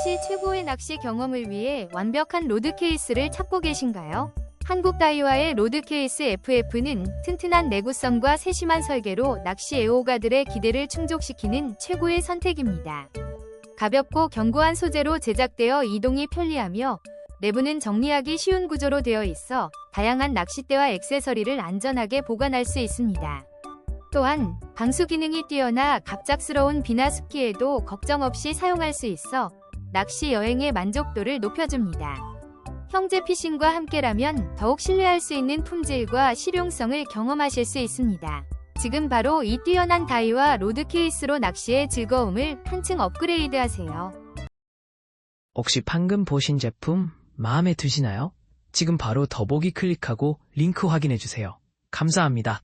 혹시 최고의 낚시 경험을 위해 완벽한 로드 케이스를 찾고 계신가요? 한국 다이와의 로드 케이스 FF는 튼튼한 내구성과 세심한 설계로 낚시 애호가들의 기대를 충족시키는 최고의 선택입니다. 가볍고 견고한 소재로 제작되어 이동이 편리하며 내부는 정리하기 쉬운 구조로 되어 있어 다양한 낚싯대와 액세서리를 안전하게 보관할 수 있습니다. 또한 방수 기능이 뛰어나 갑작스러운 비나 습기에도 걱정 없이 사용할 수 있어 낚시 여행의 만족도를 높여줍니다. 형제 피싱과 함께라면 더욱 신뢰할 수 있는 품질과 실용성을 경험하실 수 있습니다. 지금 바로 이 뛰어난 다이와 로드 케이스로 낚시의 즐거움을 한층 업그레이드 하세요. 혹시 방금 보신 제품 마음에 드시나요? 지금 바로 더보기 클릭하고 링크 확인해주세요. 감사합니다.